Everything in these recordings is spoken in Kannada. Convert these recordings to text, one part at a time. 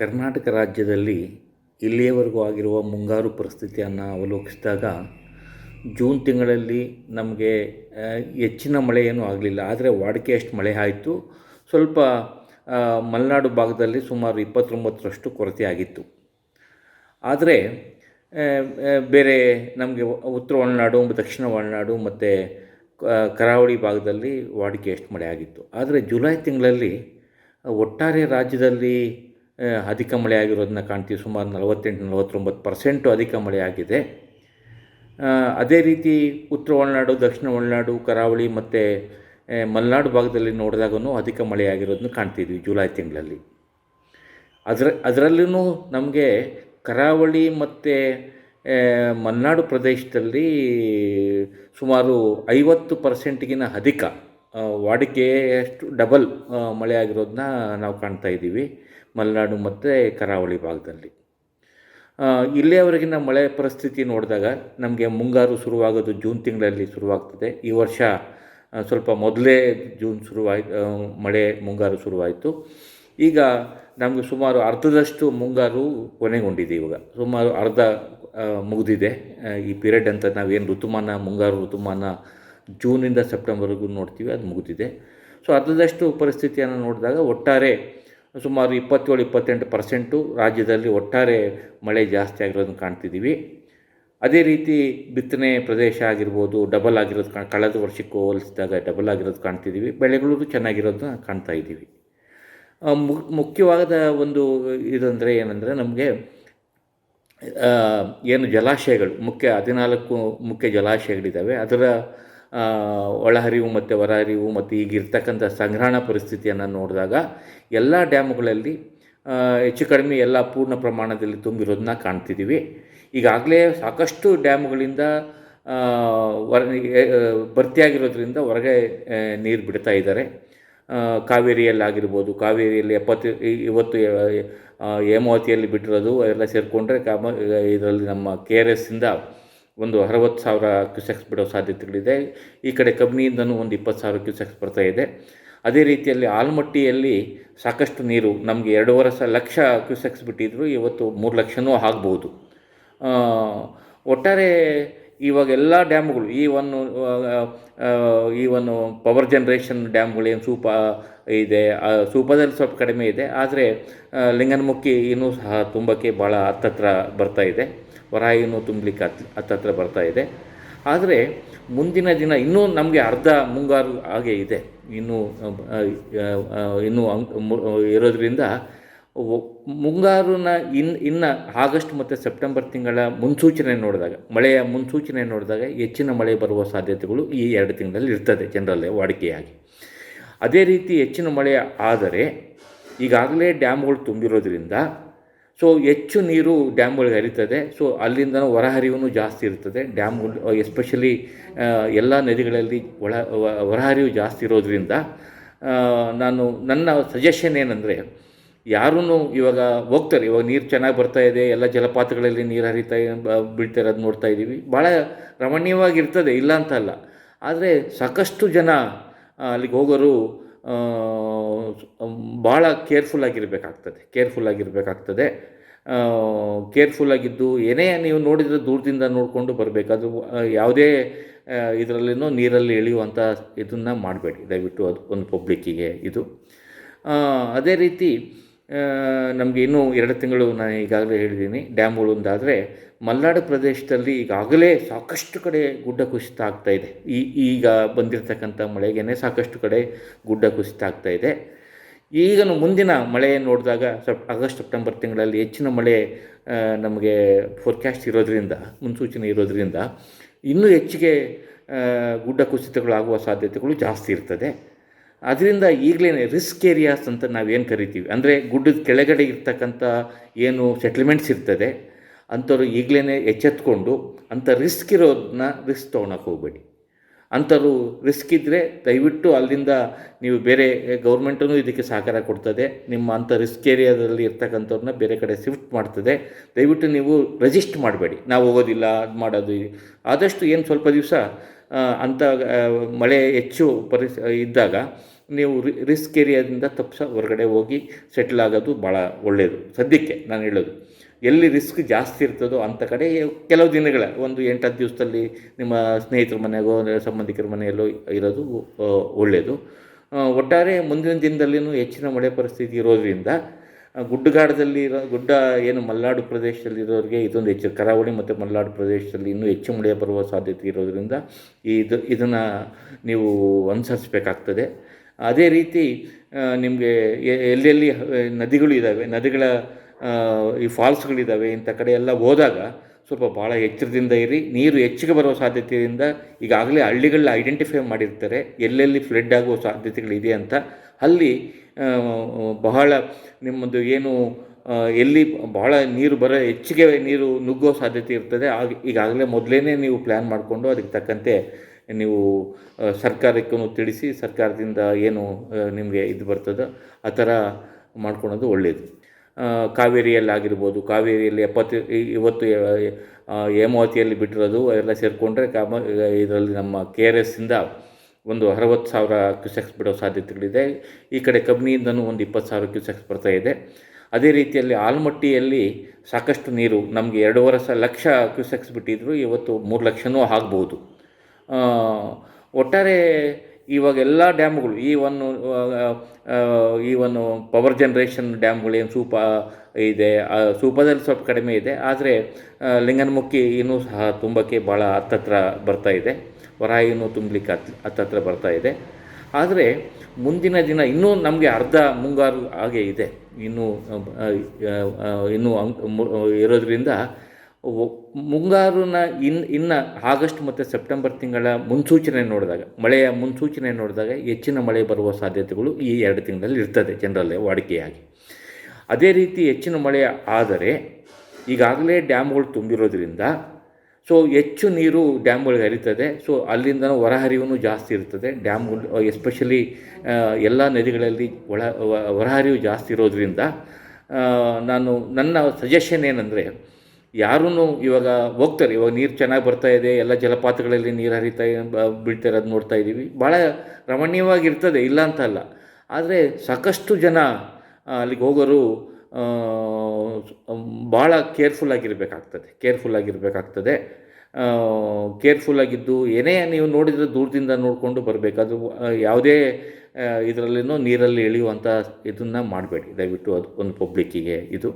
ಕರ್ನಾಟಕ ರಾಜ್ಯದಲ್ಲಿ ಇಲ್ಲಿಯವರೆಗೂ ಆಗಿರುವ ಮುಂಗಾರು ಪರಿಸ್ಥಿತಿಯನ್ನು ಅವಲೋಕಿಸಿದಾಗ ಜೂನ್ ತಿಂಗಳಲ್ಲಿ ನಮಗೆ ಹೆಚ್ಚಿನ ಮಳೆ ಏನೂ ಆಗಲಿಲ್ಲ. ಆದರೆ ವಾಡಿಕೆಯಷ್ಟು ಮಳೆ ಆಯಿತು. ಸ್ವಲ್ಪ ಮಲೆನಾಡು ಭಾಗದಲ್ಲಿ ಸುಮಾರು ಇಪ್ಪತ್ತೊಂಬತ್ತರಷ್ಟು ಕೊರತೆ ಆಗಿತ್ತು. ಆದರೆ ಬೇರೆ ನಮಗೆ ಉತ್ತರ ಒಳನಾಡು, ದಕ್ಷಿಣ ಒಳನಾಡು ಮತ್ತು ಕರಾವಳಿ ಭಾಗದಲ್ಲಿ ವಾಡಿಕೆಯಷ್ಟು ಮಳೆ ಆಗಿತ್ತು. ಆದರೆ ಜುಲೈ ತಿಂಗಳಲ್ಲಿ ಒಟ್ಟಾರೆ ರಾಜ್ಯದಲ್ಲಿ ಅಧಿಕ ಮಳೆ ಆಗಿರೋದನ್ನ ಕಾಣ್ತೀವಿ. ಸುಮಾರು ನಲವತ್ತೆಂಟು, ನಲವತ್ತೊಂಬತ್ತು ಪರ್ಸೆಂಟು ಅಧಿಕ ಮಳೆ ಆಗಿದೆ. ಅದೇ ರೀತಿ ಉತ್ತರ ಒಳನಾಡು, ದಕ್ಷಿಣ ಒಳನಾಡು, ಕರಾವಳಿ ಮತ್ತು ಮಲೆನಾಡು ಭಾಗದಲ್ಲಿ ನೋಡಿದಾಗೂ ಅಧಿಕ ಮಳೆ ಆಗಿರೋದನ್ನ ಕಾಣ್ತಿದ್ವಿ ಜುಲೈ ತಿಂಗಳಲ್ಲಿ. ಅದರ ಅದರಲ್ಲೂ ನಮಗೆ ಕರಾವಳಿ ಮತ್ತು ಮಲೆನಾಡು ಪ್ರದೇಶದಲ್ಲಿ ಸುಮಾರು ಐವತ್ತು ಪರ್ಸೆಂಟ್ಗಿನ ಅಧಿಕ ವಾಡಿಕೆಯಷ್ಟು ಡಬಲ್ ಮಳೆ ಆಗಿರೋದನ್ನ ನಾವು ಕಾಣ್ತಾ ಇದ್ದೀವಿ. ಮಲೆನಾಡು ಮತ್ತು ಕರಾವಳಿ ಭಾಗದಲ್ಲಿ. ಇಲ್ಲಿಯವರೆಗಿನ ಮಳೆ ಪರಿಸ್ಥಿತಿ ನೋಡಿದಾಗ ನಮಗೆ ಮುಂಗಾರು ಶುರುವಾಗೋದು ಜೂನ್ ತಿಂಗಳಲ್ಲಿ ಶುರುವಾಗ್ತದೆ. ಈ ವರ್ಷ ಸ್ವಲ್ಪ ಮೊದಲೇ ಜೂನ್ ಶುರುವಾಯ್ ಮಳೆ ಮುಂಗಾರು ಶುರುವಾಯಿತು. ಈಗ ನಮಗೆ ಸುಮಾರು ಅರ್ಧದಷ್ಟು ಮುಂಗಾರು ಕೊನೆಗೊಂಡಿದೆ ಇವಾಗ. ಸುಮಾರು ಅರ್ಧ ಮುಗಿದಿದೆ. ಈ ಪೀರಿಯಡ್ ಅಂತ ನಾವೇನು ಋತುಮಾನ, ಮುಂಗಾರು ಋತುಮಾನ ಜೂನಿಂದ ಸೆಪ್ಟೆಂಬರ್ಗೂ ನೋಡ್ತೀವಿ, ಅದು ಮುಗಿದಿದೆ. ಸೊ ಅರ್ಧದಷ್ಟು ಪರಿಸ್ಥಿತಿಯನ್ನು ನೋಡಿದಾಗ ಒಟ್ಟಾರೆ ಸುಮಾರು ಇಪ್ಪತ್ತೇಳು, ಇಪ್ಪತ್ತೆಂಟು ಪರ್ಸೆಂಟು ರಾಜ್ಯದಲ್ಲಿ ಒಟ್ಟಾರೆ ಮಳೆ ಜಾಸ್ತಿ ಆಗಿರೋದನ್ನು ಕಾಣ್ತಿದ್ದೀವಿ. ಅದೇ ರೀತಿ ಬಿತ್ತನೆ ಪ್ರದೇಶ ಆಗಿರ್ಬೋದು, ಡಬಲ್ ಆಗಿರೋದು ಕಾಣ್ ಕಳೆದ ವರ್ಷಕ್ಕೆ ಹೋಲಿಸಿದಾಗ ಡಬಲ್ ಆಗಿರೋದು ಕಾಣ್ತಿದ್ದೀವಿ. ಬೆಳೆಗಳು ಚೆನ್ನಾಗಿರೋದನ್ನ ಕಾಣ್ತಾ ಇದ್ದೀವಿ. ಮುಖ್ಯವಾದ ಒಂದು ಇದಂದರೆ ಏನಂದರೆ ನಮಗೆ ಏನು ಜಲಾಶಯಗಳು, ಮುಖ್ಯ ಹದಿನಾಲ್ಕು ಮುಖ್ಯ ಜಲಾಶಯಗಳಿದ್ದಾವೆ. ಅದರ ಒಳಹರಿವು ಮತ್ತು ಹೊರಹರಿವು ಮತ್ತು ಈಗಿರ್ತಕ್ಕಂಥ ಸಂಗ್ರಹಣಾ ಪರಿಸ್ಥಿತಿಯನ್ನು ನೋಡಿದಾಗ ಎಲ್ಲ ಡ್ಯಾಮುಗಳಲ್ಲಿ ಹೆಚ್ಚು ಕಡಿಮೆ ಎಲ್ಲ ಪೂರ್ಣ ಪ್ರಮಾಣದಲ್ಲಿ ತುಂಬಿರೋದನ್ನ ಕಾಣ್ತಿದ್ದೀವಿ ಈಗಾಗಲೇ ಸಾಕಷ್ಟು ಡ್ಯಾಮುಗಳಿಂದ ಹೊರ ಭರ್ತಿಯಾಗಿರೋದ್ರಿಂದ ಹೊರಗೆ ನೀರು ಬಿಡ್ತಾ ಇದ್ದಾರೆ ಕಾವೇರಿಯಲ್ಲಾಗಿರ್ಬೋದು, ಕಾವೇರಿಯಲ್ಲಿ ಎಪ್ಪತ್ತು ಇವತ್ತು ಹೇಮಾವತಿಯಲ್ಲಿ ಬಿಟ್ಟಿರೋದು ಎಲ್ಲ ಸೇರಿಕೊಂಡ್ರೆ ಕಾಮ, ಇದರಲ್ಲಿ ನಮ್ಮ ಕೆ ಆರ್ ಎಸ್ಸಿಂದ ಒಂದು ಅರವತ್ತು ಸಾವಿರ ಕ್ಯೂಸೆಕ್ಸ್ ಬಿಡೋ ಸಾಧ್ಯತೆಗಳಿದೆ. ಈ ಕಡೆ ಕಬಿನಿಯಿಂದನೂ ಒಂದು ಇಪ್ಪತ್ತು ಸಾವಿರ ಕ್ಯೂಸೆಕ್ಸ್ ಬರ್ತಾ ಇದೆ. ಅದೇ ರೀತಿಯಲ್ಲಿ ಆಲ್ಮಟ್ಟಿಯಲ್ಲಿ ಸಾಕಷ್ಟು ನೀರು ನಮಗೆ ಎರಡೂವರೆ ಸ, ಲಕ್ಷ ಕ್ಯೂಸೆಕ್ಸ್ ಬಿಟ್ಟಿದ್ರು. ಇವತ್ತು ಮೂರು ಲಕ್ಷನೂ ಆಗ್ಬೋದು. ಒಟ್ಟಾರೆ ಇವಾಗ ಎಲ್ಲ ಡ್ಯಾಮ್ಗಳು, ಈ ಒಂದು ಈ ಒಂದು ಪವರ್ ಜನ್ರೇಷನ್ ಡ್ಯಾಮ್ಗಳೇನು ಸೂಪ ಇದೆ ಸೂಪದಲ್ಲಿ ಸ್ವಲ್ಪ ಕಡಿಮೆ ಇದೆ, ಆದರೆ ಲಿಂಗನಮುಖಿ ಇನ್ನೂ ಸಹ ತುಂಬಕ್ಕೆ ಭಾಳ ಹತ್ತತ್ರ ಬರ್ತಾ ಇದೆ ವರಾಯಿನು ತುಂಬಲಿಕ್ಕೆ ಹತ್, ಹತ್ತತ್ರ ಬರ್ತಾ ಇದೆ. ಆದರೆ, ಮುಂದಿನ ದಿನ ಇನ್ನೂ ನಮಗೆ ಅರ್ಧ ಮುಂಗಾರು ಹಾಗೆ ಇದೆ, ಇನ್ನೂ ಇನ್ನೂ ಇರೋದರಿಂದ ಮುಂಗಾರುನ ಇನ್ನು ಇನ್ನು ಆಗಸ್ಟ್ ಮತ್ತು ಸೆಪ್ಟೆಂಬರ್ ತಿಂಗಳ ಮುನ್ಸೂಚನೆ ನೋಡಿದಾಗ, ಮಳೆಯ ಮುನ್ಸೂಚನೆ ನೋಡಿದಾಗ ಹೆಚ್ಚಿನ ಮಳೆ ಬರುವ ಸಾಧ್ಯತೆಗಳು ಈ ಎರಡು ತಿಂಗಳಲ್ಲಿ ಇರ್ತದೆ ಜನರಲ್ಲೇ ವಾಡಿಕೆಯಾಗಿ. ಅದೇ ರೀತಿ ಹೆಚ್ಚಿನ ಮಳೆ ಆದರೆ ಈಗಾಗಲೇ ಡ್ಯಾಮ್ಗಳು ತುಂಬಿರೋದ್ರಿಂದ, ಸೊ ಹೆಚ್ಚು ನೀರು ಡ್ಯಾಮ್ಗಳಿಗೆ ಹರಿತದೆ, ಸೊ ಅಲ್ಲಿಂದ ಹೊರಹರಿವು ಜಾಸ್ತಿ ಇರ್ತದೆ. ಡ್ಯಾಮ್ಗಳು ಎಸ್ಪೆಷಲಿ ಎಲ್ಲ ನದಿಗಳಲ್ಲಿ ಒಳ, ಹೊರಹರಿವು ಜಾಸ್ತಿ ಇರೋದ್ರಿಂದ ನಾನು, ನನ್ನ ಸಜೆಷನ್ ಏನಂದರೆ ಯಾರೂ ಇವಾಗ ಹೋಗ್ತಾರೆ. ಇವಾಗ ನೀರು ಚೆನ್ನಾಗಿ ಬರ್ತಾ ಇದೆ, ಎಲ್ಲ ಜಲಪಾತಗಳಲ್ಲಿ ನೀರು ಹರಿತಾ ಬೀಳ್ತಾ ಇರೋದು ನೋಡ್ತಾ ಇದ್ದೀವಿ ಭಾಳ ರಮಣೀಯವಾಗಿರ್ತದೆ, ಇಲ್ಲ ಅಂತ ಅಲ್ಲ. ಆದರೆ ಸಾಕಷ್ಟು ಜನ ಅಲ್ಲಿಗೆ ಹೋಗೋರು ಭಾಳ ಕೇರ್ಫುಲ್ಲಾಗಿರಬೇಕಾಗ್ತದೆ ಕೇರ್ಫುಲ್ ಕೇರ್ಫುಲ್ಲಾಗಿದ್ದು ಏನೇ ನೀವು ನೋಡಿದರೆ ದೂರದಿಂದ ನೋಡಿಕೊಂಡು ಬರಬೇಕು. ಅದು ಯಾವುದೇ ಇದರಲ್ಲಿನೂ ನೀರಲ್ಲಿ ಇಳಿಯುವಂಥ ಇದನ್ನು ಮಾಡಬೇಡಿ. ದಯವಿಟ್ಟು ಅದು ಒಂದು ಪಬ್ಲಿಕ್ಕಿಗೆ ಇದು. ಅದೇ ರೀತಿ ನಮಗೆ ಇನ್ನೂ ಎರಡು ತಿಂಗಳು ನಾನು ಈಗಾಗಲೇ ಹೇಳಿದ್ದೀನಿ, ಡ್ಯಾಮ್ಗಳು ಒಂದಾದರೆ ಮಲೆನಾಡು ಪ್ರದೇಶದಲ್ಲಿ ಈಗಾಗಲೇ ಸಾಕಷ್ಟು ಕಡೆ ಗುಡ್ಡ ಕುಸಿತ ಆಗ್ತಾ ಇದೆ. ಈ, ಈಗ ಬಂದಿರತಕ್ಕಂಥ ಮಳೆಗೇ ಸಾಕಷ್ಟು ಕಡೆ ಗುಡ್ಡ ಕುಸಿತ ಆಗ್ತಾ ಇದೆ. ಈಗ ಮುಂದಿನ ಮಳೆ ನೋಡಿದಾಗ ಸ್ವಲ್ಪ ಆಗಸ್ಟ್, ಸೆಪ್ಟೆಂಬರ್ ತಿಂಗಳಲ್ಲಿ ಹೆಚ್ಚಿನ ಮಳೆ ನಮಗೆ ಫೋರ್ಕ್ಯಾಸ್ಟ್ ಇರೋದರಿಂದ, ಮುನ್ಸೂಚನೆ ಇರೋದರಿಂದ ಇನ್ನೂ ಹೆಚ್ಚಿಗೆ ಗುಡ್ಡ ಕುಸಿತಗಳಾಗುವ ಸಾಧ್ಯತೆಗಳು ಜಾಸ್ತಿ ಇರ್ತದೆ. ಅದರಿಂದ ಈಗಲೇ ರಿಸ್ಕ್ ಏರಿಯಾಸ್ ಅಂತ ನಾವೇನು ಕರಿತೀವಿ? ಅಂದರೆ ಗುಡ್ಡದ ಕೆಳಗಡೆ ಇರ್ತಕ್ಕಂಥ ಏನು ಸೆಟ್ಲ್ಮೆಂಟ್ಸ್ ಇರ್ತದೆ, ಅಂಥವ್ರು ಈಗಲೇ ಎಚ್ಚೆತ್ಕೊಂಡು ಅಂಥ ರಿಸ್ಕ್ ಇರೋದನ್ನ ರಿಸ್ಕ್ ತೊಗೊಳಕ್ಕೆ ಹೋಗಬೇಡಿ. ಅಂಥವ್ರು ರಿಸ್ಕ್ ಇದ್ದರೆ ದಯವಿಟ್ಟು ಅಲ್ಲಿಂದ ನೀವು ಬೇರೆ ಗೌರ್ಮೆಂಟೂ ಇದಕ್ಕೆ ಸಹಕಾರ ಕೊಡ್ತದೆ, ನಿಮ್ಮ ಅಂಥ ರಿಸ್ಕ್ ಏರಿಯಾದಲ್ಲಿ ಇರ್ತಕ್ಕಂಥವ್ರನ್ನ ಬೇರೆ ಕಡೆ ಶಿಫ್ಟ್ ಮಾಡ್ತದೆ. ದಯವಿಟ್ಟು ನೀವು ರೆಜಿಸ್ಟ್ ಮಾಡಬೇಡಿ. ನಾವು ಹೋಗೋದಿಲ್ಲ, ಅದು ಮಾಡೋದು, ಆದಷ್ಟು ಏನು ಸ್ವಲ್ಪ ದಿವಸ ಅಂಥ ಮಳೆ ಹೆಚ್ಚು ಪರಿಸ್, ಇದ್ದಾಗ ನೀವು ರಿಸ್ಕ್ ಏರಿಯಾದಿಂದ ತಪ್ಪಿಸ ಹೊರಗಡೆ ಹೋಗಿ ಸೆಟ್ಲ್ ಆಗೋದು ಭಾಳ ಒಳ್ಳೆಯದು ಸದ್ಯಕ್ಕೆ ನಾನು ಹೇಳೋದು. ಎಲ್ಲಿ ರಿಸ್ಕ್ ಜಾಸ್ತಿ ಇರ್ತದೋ ಅಂಥ ಕಡೆ ಕೆಲವು ದಿನಗಳ, ಒಂದು ಎಂಟತ್ತು ದಿವಸದಲ್ಲಿ ನಿಮ್ಮ ಸ್ನೇಹಿತರ ಮನೆಗೋ, ಸಂಬಂಧಿಕರ ಮನೆಯಲ್ಲೋ ಇರೋದು ಒಳ್ಳೆಯದು ಒಟ್ಟಾರೆ ಮುಂದಿನ ದಿನದಲ್ಲಿನೂ ಹೆಚ್ಚಿನ ಮಳೆ ಪರಿಸ್ಥಿತಿ ಇರೋದ್ರಿಂದ ಗುಡ್ಡಗಾಡದಲ್ಲಿ ಇರೋ, ಗುಡ್ಡ ಏನು ಮಲೆನಾಡು ಪ್ರದೇಶದಲ್ಲಿ ಇರೋರಿಗೆ ಇದೊಂದು ಹೆಚ್ಚು, ಕರಾವಳಿ ಮತ್ತು ಮಲೆನಾಡು ಪ್ರದೇಶದಲ್ಲಿ ಇನ್ನೂ ಹೆಚ್ಚು ಮಳೆ ಬರುವ ಸಾಧ್ಯತೆ ಇರೋದರಿಂದ ಇದು, ಇದನ್ನು ನೀವು ಅನುಸರಿಸಬೇಕಾಗ್ತದೆ. ಅದೇ ರೀತಿ ನಿಮಗೆ ಎಲ್ಲೆಲ್ಲಿ ನದಿಗಳು ಇದ್ದಾವೆ ನದಿಗಳ ಈ ಫಾಲ್ಸ್ಗಳಿದ್ದಾವೆ ಇಂಥ ಕಡೆ ಎಲ್ಲ ಹೋದಾಗ ಸ್ವಲ್ಪ ಭಾಳ ಎಚ್ಚರದಿಂದ ಇರಿ, ನೀರು ಹೆಚ್ಚಿಗೆ ಬರುವ ಸಾಧ್ಯತೆಯಿಂದ ಈಗಾಗಲೇ ಹಳ್ಳಿಗಳನ್ನ ಐಡೆಂಟಿಫೈ ಮಾಡಿರ್ತಾರೆ, ಎಲ್ಲೆಲ್ಲಿ ಫ್ಲಡ್ ಆಗುವ ಸಾಧ್ಯತೆಗಳಿದೆ ಅಂತ. ಅಲ್ಲಿ ಬಹಳ ನಿಮ್ಮದು ಏನು ಎಲ್ಲಿ ಬಹಳ ನೀರು ಬರೋ ಹೆಚ್ಚಿಗೆ ನೀರು ನುಗ್ಗೋ ಸಾಧ್ಯತೆ ಇರ್ತದೆ. ಆಗ, ಈಗಾಗಲೇ ಮೊದಲೇ ನೀವು ಪ್ಲ್ಯಾನ್ ಮಾಡಿಕೊಂಡು ಅದಕ್ಕೆ ತಕ್ಕಂತೆ ನೀವು ಸರ್ಕಾರಕ್ಕೂ ತಿಳಿಸಿ, ಸರ್ಕಾರದಿಂದ ಏನು ನಿಮಗೆ ಇದು ಬರ್ತದೋ ಆ ಥರ ಮಾಡ್ಕೊಳೋದು ಒಳ್ಳೆಯದು ಕಾವೇರಿಯಲ್ಲಿ ಕಾವೇರಿಯಲ್ಲಾಗಿರ್ಬೋದು ಕಾವೇರಿಯಲ್ಲಿ ಎಪ್ಪತ್ತು ಇವತ್ತು ಹೇಮಾವತಿಯಲ್ಲಿ ಬಿಟ್ಟಿರೋದು ಎಲ್ಲ ಸೇರಿಕೊಂಡ್ರೆ ಕಾಮ, ಇದರಲ್ಲಿ ನಮ್ಮ ಕೆ ಆರ್ ಎಸ್ಸಿಂದ ಒಂದು ಅರವತ್ತು ಸಾವಿರ ಕ್ಯೂಸೆಕ್ಸ್ ಬಿಡೋ ಸಾಧ್ಯತೆಗಳಿದೆ. ಈ ಕಡೆ ಕಬಿನಿಯಿಂದನೂ ಒಂದು ಇಪ್ಪತ್ತು ಸಾವಿರ ಕ್ಯೂಸೆಕ್ಸ್ ಬರ್ತಾ ಇದೆ. ಅದೇ ರೀತಿಯಲ್ಲಿ ಆಲ್ಮಟ್ಟಿಯಲ್ಲಿ ಸಾಕಷ್ಟು ನೀರು ನಮಗೆ ಎರಡೂವರೆ ಸ, ಲಕ್ಷ ಕ್ಯೂಸೆಕ್ಸ್ ಬಿಟ್ಟಿದ್ರು. ಇವತ್ತು ಮೂರು ಲಕ್ಷನೂ ಆಗ್ಬೋದು. ಒಟ್ಟಾರೆ ಇವಾಗ ಎಲ್ಲ ಡ್ಯಾಮ್ಗಳು, ಈ ಒಂದು ಈ ಒಂದು ಪವರ್ ಜನ್ರೇಷನ್ ಡ್ಯಾಮ್ಗಳು ಏನು ಸೂಪ ಇದೆ. ಸೂಪದಲ್ಲಿ ಸ್ವಲ್ಪ ಕಡಿಮೆ ಇದೆ. ಆದರೆ ಲಿಂಗನಮುಖಿ ಇನ್ನೂ ಸಹ ತುಂಬಕ್ಕೆ ಭಾಳ ಹತ್ತತ್ರ ಬರ್ತಾ ಇದೆ. ವರಾಯಿನೂ ತುಂಬಲಿಕ್ಕೆ ಹತ್, ಹತ್ತತ್ರ ಬರ್ತಾ ಇದೆ. ಆದರೆ ಮುಂದಿನ ದಿನ ಇನ್ನೂ ನಮಗೆ ಅರ್ಧ ಮುಂಗಾರು ಹಾಗೆ ಇದೆ. ಇನ್ನೂ ಇನ್ನೂ ಇರೋದ್ರಿಂದ ಮುಂಗಾರುನ ಇನ್, ಇನ್ನು ಆಗಸ್ಟ್ ಮತ್ತು ಸೆಪ್ಟೆಂಬರ್ ತಿಂಗಳ ಮುನ್ಸೂಚನೆ ನೋಡಿದಾಗ, ಮಳೆಯ ಮುನ್ಸೂಚನೆ ನೋಡಿದಾಗ ಹೆಚ್ಚಿನ ಮಳೆ ಬರುವ ಸಾಧ್ಯತೆಗಳು ಈ ಎರಡು ತಿಂಗಳಲ್ಲಿ ಇರ್ತದೆ ಜನರಲ್ಲೇ ವಾಡಿಕೆಯಾಗಿ. ಅದೇ ರೀತಿ ಹೆಚ್ಚಿನ ಮಳೆ ಆದರೆ ಈಗಾಗಲೇ ಡ್ಯಾಮ್ಗಳು ತುಂಬಿರೋದ್ರಿಂದ ಸೊ ಹೆಚ್ಚು ನೀರು ಡ್ಯಾಮ್ಗಳಿಗೆ ಹರಿತದೆ. ಸೊ ಅಲ್ಲಿಂದ ಹೊರಹರಿವು ಜಾಸ್ತಿ ಇರ್ತದೆ. ಡ್ಯಾಮ್ಗಳು ಎಸ್ಪೆಷಲಿ ಎಲ್ಲ ನದಿಗಳಲ್ಲಿ ಒಳ ಹೊರಹರಿವು ಜಾಸ್ತಿ ಇರೋದ್ರಿಂದ ನಾನು, ನನ್ನ ಸಜೆಷನ್ ಏನಂದರೆ ಯಾರೂ ಇವಾಗ ಹೋಗ್ತಾರೆ. ಇವಾಗ ನೀರು ಚೆನ್ನಾಗಿ ಬರ್ತಾ ಇದೆ. ಎಲ್ಲ ಜಲಪಾತಗಳಲ್ಲಿ ನೀರು ಹರಿತಾ ಬೀಳ್ತಾ ಇರೋದು ನೋಡ್ತಾ ಇದ್ದೀವಿ. ಭಾಳ ರಮಣೀಯವಾಗಿರ್ತದೆ. ಇಲ್ಲ ಅಂತ ಅಲ್ಲ. ಆದರೆ ಸಾಕಷ್ಟು ಜನ ಅಲ್ಲಿಗೆ ಹೋಗೋರು ಆ, ಕೇರ್ಫುಲ್ ಆಗಿರಬೇಕಾಗ್ತದೆ ಕೇರ್ಫುಲ್ ಆಗಿದ್ದು ಏನೇ ನೀವು ನೋಡಿದರೆ ದೂರದಿಂದ ನೋಡಿಕೊಂಡು ಬರಬೇಕು. ಅದು ಯಾವುದೇ ಇದರಲ್ಲಿನೂ ನೀರಲ್ಲಿ ಇಳಿಯುವಂಥ ಇದನ್ನು ಮಾಡಬೇಡಿ. ದಯವಿಟ್ಟು ಅದು ಒಂದು ಪಬ್ಲಿಕ್ಕಿಗೆ ಇದು.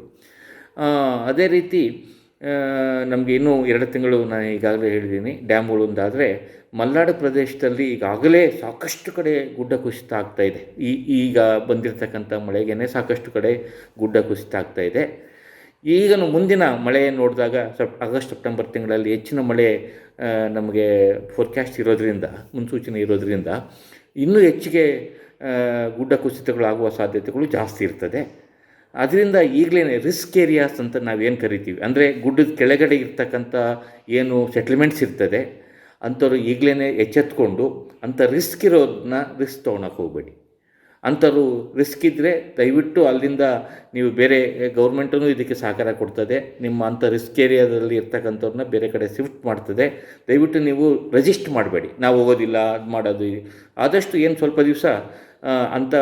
ಅದೇ ರೀತಿ ನಮಗೆ ಇನ್ನೂ ಎರಡು ತಿಂಗಳು ನಾನು ಈಗಾಗಲೇ ಹೇಳಿದ್ದೀನಿ. ಡ್ಯಾಮ್ಗಳು ಒಂದಾದರೆ ಮಲೆನಾಡು ಪ್ರದೇಶದಲ್ಲಿ ಈಗಾಗಲೇ ಸಾಕಷ್ಟು ಕಡೆ ಗುಡ್ಡ ಕುಸಿತ ಆಗ್ತಾ ಇದೆ. ಈ, ಈಗ ಬಂದಿರತಕ್ಕಂಥ ಮಳೆಗೇನೆ ಸಾಕಷ್ಟು ಕಡೆ ಗುಡ್ಡ ಕುಸಿತ ಆಗ್ತಾ ಇದೆ. ಈಗನು ಮುಂದಿನ ಮಳೆ ನೋಡಿದಾಗ ಸೆಪ್, ಆಗಸ್ಟ್, ಸೆಪ್ಟೆಂಬರ್ ತಿಂಗಳಲ್ಲಿ ಹೆಚ್ಚಿನ ಮಳೆ ನಮಗೆ ಫೋರ್ಕ್ಯಾಸ್ಟ್ ಇರೋದರಿಂದ, ಮುನ್ಸೂಚನೆ ಇರೋದರಿಂದ ಇನ್ನೂ ಹೆಚ್ಚಿಗೆ ಗುಡ್ಡ ಕುಸಿತಗಳಾಗುವ ಸಾಧ್ಯತೆಗಳು ಜಾಸ್ತಿ ಇರ್ತದೆ. ಅದರಿಂದ ಈಗಲೇ ರಿಸ್ಕ್ ಏರಿಯಾಸ್ ಅಂತ ನಾವೇನು ಕರಿತೀವಿ? ಅಂದರೆ ಗುಡ್ಡದ ಕೆಳಗಡೆ ಇರ್ತಕ್ಕಂಥ ಏನು ಸೆಟ್ಲ್ಮೆಂಟ್ಸ್ ಇರ್ತದೆ, ಅಂಥವ್ರು ಈಗಲೇ ಎಚ್ಚೆತ್ಕೊಂಡು, ಅಂಥ ರಿಸ್ಕ್ ಇರೋದನ್ನ ರಿಸ್ಕ್ ತೊಗೊಳಕ್ಕೆ ಹೋಗಬೇಡಿ. ಅಂಥವ್ರು ರಿಸ್ಕ್ ಇದ್ದರೆ ದಯವಿಟ್ಟು ಅಲ್ಲಿಂದ ನೀವು ಬೇರೆ ಗೌರ್ಮೆಂಟೂ ಇದಕ್ಕೆ ಸಹಕಾರ ಕೊಡ್ತದೆ. ನಿಮ್ಮ ಅಂಥ ರಿಸ್ಕ್ ಏರಿಯಾದಲ್ಲಿ ಇರ್ತಕ್ಕಂಥವ್ರನ್ನ ಬೇರೆ ಕಡೆ ಶಿಫ್ಟ್ ಮಾಡ್ತದೆ. ದಯವಿಟ್ಟು ನೀವು ರೆಜಿಸ್ಟ್ ಮಾಡಬೇಡಿ. ನಾವು ಹೋಗೋದಿಲ್ಲ, ಅದು ಮಾಡೋದು ಆದಷ್ಟು ಏನು ಸ್ವಲ್ಪ ದಿವಸ ಅಂಥ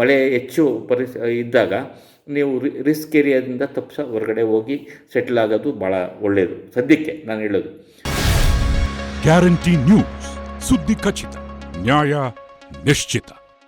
ಮಳೆ ಹೆಚ್ಚು ಪರಿಸ, ಇದ್ದಾಗ ನೀವು ರಿ ರಿಸ್ಕ್ ಏರಿಯಾದಿಂದ ತಪ್ಪಿಸ ಹೊರಗಡೆ ಹೋಗಿ ಸೆಟ್ಲ್ ಆಗೋದು ಭಾಳ ಒಳ್ಳೆಯದು ಸದ್ಯಕ್ಕೆ ನಾನು ಹೇಳೋದು. ಗ್ಯಾರಂಟಿ ನ್ಯೂಸ್ ಸುದ್ದಿ ಖಚಿತ, ನ್ಯಾಯ ನಿಶ್ಚಿತ.